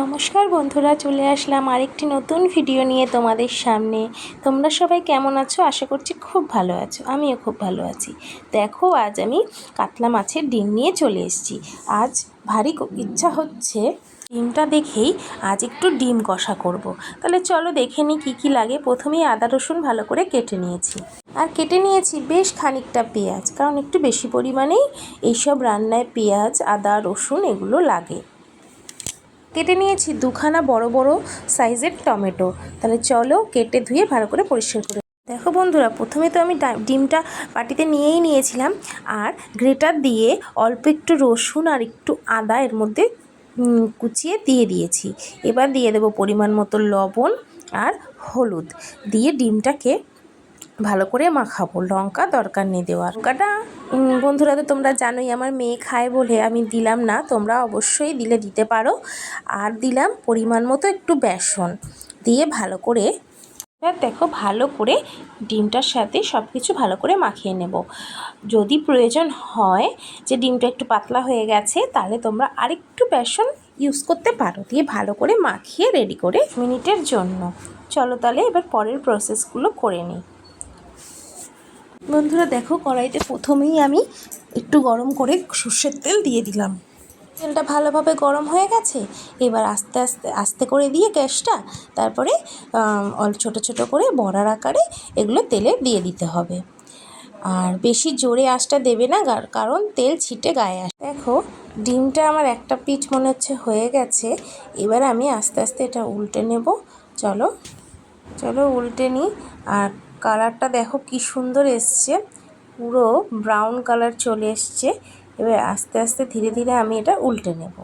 নমস্কার বন্ধুরা, চলে আসলাম আরেকটি নতুন ভিডিও নিয়ে তোমাদের সামনে। তোমরা সবাই কেমন আছো? আশা করছি খুব ভালো আছো, আমিও খুব ভালো আছি। দেখো, আজ আমি কাতলা মাছের ডিম নিয়ে চলে এসেছি। আজ ভারী ইচ্ছা হচ্ছে ডিমটা দেখেই আজ একটু ডিম কষা করব। তাহলে চলো দেখে নিই কী কী লাগে। প্রথমেই আদা রসুন ভালো করে কেটে নিয়েছি। আর কেটে নিয়েছি বেশ খানিকটা পেঁয়াজ, কারণ একটু বেশি পরিমাণেই এইসব রান্নায় পেঁয়াজ, আদা, রসুন এগুলো লাগে। কেটে নিয়েছি দুখানা বড় বড় সাইজের টমেটো। তাহলে চলো কেটে ধুয়ে ভালো করে পরিষ্কার করে দেখো বন্ধুরা, প্রথমে তো আমি ডিমটা বাটিতে নিয়েই নিয়েছিলাম আর গ্রেটার দিয়ে অল্প একটু রসুন আর একটু আদা এর মধ্যে কুচিয়ে দিয়ে দিয়েছি। এবার দিয়ে দেবো পরিমাণ মতো লবণ আর হলুদ। দিয়ে ডিমটাকে ভালো করে মাখাবো। লঙ্কা দরকার নেই দেওয়া লঙ্কাটা বন্ধুরা, তো তোমরা জানোই আমার মেয়ে খায় বলে আমি দিলাম না। তোমরা অবশ্যই দিলে, দিতে পারো। আর দিলাম পরিমাণ মতো একটু বেসন দিয়ে ভালো করে, দেখো ভালো করে ডিমটার সাথে সব কিছু ভালো করে মাখিয়ে নেব। যদি প্রয়োজন হয় যে ডিমটা একটু পাতলা হয়ে গেছে, তাহলে তোমরা আরেকটু বেসন ইউজ করতে পারো। দিয়ে ভালো করে মাখিয়ে রেডি করে মিনিটের জন্য। চলো তাহলে এবার পরের প্রসেসগুলো করে নিই। বন্ধুরা দেখো, কড়াইতে প্রথমেই আমি একটু গরম করে সর্ষের তেল দিয়ে দিলাম। তেলটা ভালোভাবে গরম হয়ে গেছে। এবার আস্তে আস্তে আস্তে করে দিয়ে গ্যাসটা তারপরে অল ছোটো ছোটো করে বড়ার আকারে এগুলো তেলে দিয়ে দিতে হবে। আর বেশি জোরে আঁচটা দেবে না কারণ তেল ছিটে গায়ে আসে, দেখো, ডিমটা আমার একটা পিঠ মনে হচ্ছে হয়ে গেছে। এবার আমি আস্তে আস্তে এটা উল্টে নেব। চলো চলো উল্টে নিই। আর কালারটা দেখো কি সুন্দর এসছে। পুরো ব্রাউন কালার চলে এসছে। এবার আস্তে আস্তে ধীরে ধীরে আমি এটা উল্টে নেব।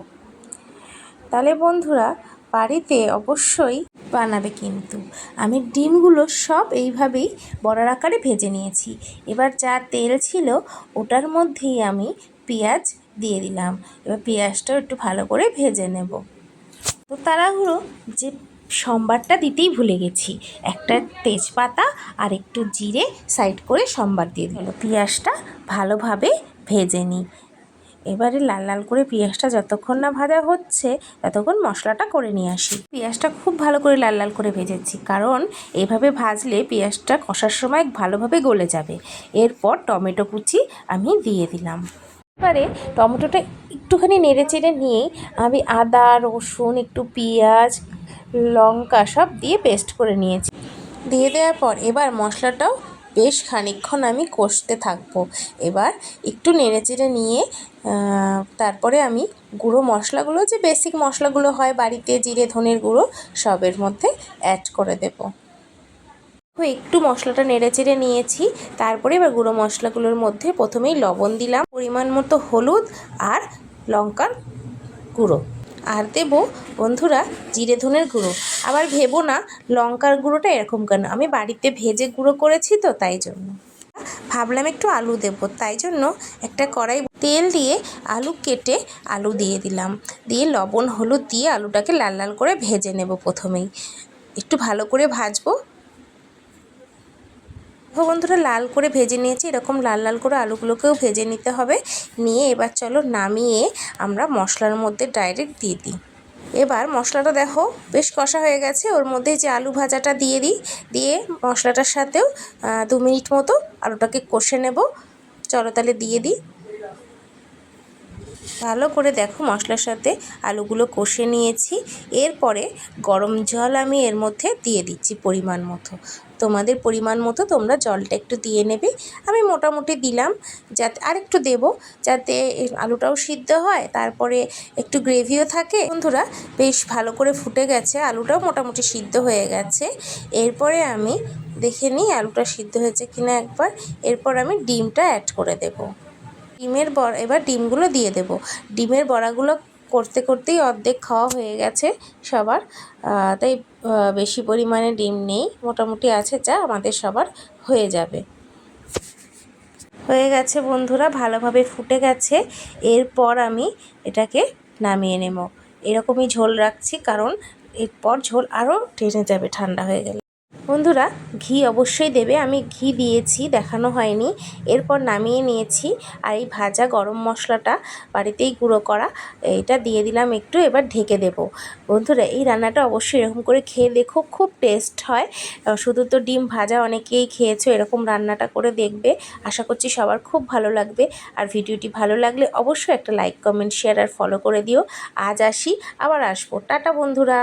তাহলে বন্ধুরা, বাড়িতে অবশ্যই বানাবে কিন্তু। আমি ডিমগুলো সব এইভাবেই বড়ার আকারে ভেজে নিয়েছি। এবার যা তেল ছিল ওটার মধ্যেই আমি পেঁয়াজ দিয়ে দিলাম। এবার পেঁয়াজটাও একটু ভালো করে ভেজে নেব। তো তাড়াহুড়ো যে সম্বারটা দিতেই ভুলে গেছি। একটা তেজপাতা আর একটু জিরে সাইড করে সম্বার দিয়ে দিল। পেঁয়াজটা ভালোভাবে ভেজে নিই এবারে লাল লাল করে পেঁয়াজটা যতক্ষণ না ভাজা হচ্ছে, ততক্ষণ মশলাটা করে নিয়ে আসি। পেঁয়াজটা খুব ভালো করে লাল লাল করে ভেজেছি, কারণ এভাবে ভাজলে পেঁয়াজটা কষার সময় ভালোভাবে গলে যাবে। এরপর টমেটো কুচি আমি দিয়ে দিলাম। এবারে টমেটোটা একটুখানি নেড়ে চেড়ে নিয়ে আমি আদা, রসুন, একটু পেঁয়াজ লঙ্কা সব দিয়ে পেস্ট করে নিয়েছি। দিয়ে দেওয়ার পর এবার মশলাটাও বেশ খানিকক্ষণ আমি কষতে থাকব। এবার একটু নেড়ে চেড়ে নিয়ে তারপরে আমি গুঁড়ো মশলাগুলো, যে বেসিক মশলাগুলো হয় বাড়িতে, জিরে, ধনের গুঁড়ো, সবের মধ্যে অ্যাড করে দেবো। একটু মশলাটা নেড়ে চেড়ে নিয়েছি। তারপরে এবার গুঁড়ো মশলাগুলোর মধ্যে প্রথমেই লবণ দিলাম, পরিমাণ মতো হলুদ আর লঙ্কার গুঁড়ো। আর দেব, বন্ধুরা, জিরে ধনের গুঁড়ো। আবার ভেবো না, লঙ্কার গুঁড়োটা এরকম কেন? আমি বাড়িতে ভেজে গুঁড়ো করেছি তো, তাই জন্য। ভাবলাম একটু আলু দেব, তাই জন্য একটা কড়াই তেল দিয়ে আলু কেটে আলু দিয়ে দিলাম। দিয়ে লবণ, হলুদ দিয়ে আলুটাকে লাল লাল করে ভেজে নেব প্রথমেই। একটু ভালো করে ভাজবো বন্ধুরা, লাল করে ভেজে নিয়েছি। এরকম লাল লাল করে আলুগুলোকেও ভেজে নিতে হবে। নিয়ে এবার চলো নামিয়ে আমরা মশলার মধ্যে ডাইরেক্ট দিয়ে দিই। এবার মশলাটা দেখো, বেশ কষা হয়ে গেছে। ওর মধ্যে যে আলু ভাজাটা দিয়ে দিই, দিয়ে মশলাটার সাথেও দু মিনিট মতো আলুটাকে কষে নেব। চলো তাহলে দিয়ে দিই। ভালো করে দেখো মশলার সাথে আলুগুলো কষে নিয়েছি। এরপরে গরম জল আমি এর মধ্যে দিয়ে দিচ্ছি পরিমাণ মতো। তোমাদের পরিমাণ মতো তোমরা জলটা একটু দিয়ে নেবে। আমি মোটামুটি দিলাম যাতে আর একটু দেবো যাতে আলুটাও সিদ্ধ হয়, তারপরে একটু গ্রেভিও থাকে। বন্ধুরা, বেশ ভালো করে ফুটে গেছে, আলুটাও মোটামুটি সিদ্ধ হয়ে গেছে। এরপরে আমি দেখে নিই আলুটা সিদ্ধ হয়েছে কিনা একবার। এরপর আমি ডিমটা অ্যাড করে দেবো। ডিমের বড়া এবার ডিমগুলো দিয়ে দেব। ডিমের বড়াগুলো করতে করতেই অর্ধেক খাওয়া হয়ে গেছে সবার। তাই বেশি পরিমাণে ডিম নেই, মোটামুটি আছে যা আমাদের সবার হয়ে যাবে। হয়ে গেছে বন্ধুরা, ভালোভাবে ফুটে গেছে। এরপর আমি এটাকে নামিয়ে নেব। এরকমই ঝোল রাখছি, কারণ এরপর ঝোল আরও টেনে যাবে ঠান্ডা হয়ে গেলে। বন্ধুরা, ঘি অবশ্যই দেবে। আমি ঘি দিয়েছি, দেখানো হয়নি। এরপর নামিয়ে নিয়েছি আর এই ভাজা গরম মশলাটা বাড়িতেই গুঁড়ো করা, এটা দিয়ে দিলাম একটু, এবার ঢেকে দেব। বন্ধুরা, এই রান্নাটা অবশ্যই এরকম করে খেয়ে দেখো, খুব টেস্ট হয়। শুধু তো ডিম ভাজা অনেকেই খেয়েছো, এরকম রান্নাটা করে দেখবে। আশা করছি সবার খুব ভালো লাগবে। আর ভিডিওটি ভালো লাগলে অবশ্যই একটা লাইক কমেন্ট শেয়ার আর ফলো করে দিও। আজ আসি, আবার আসব। টাটা বন্ধুরা!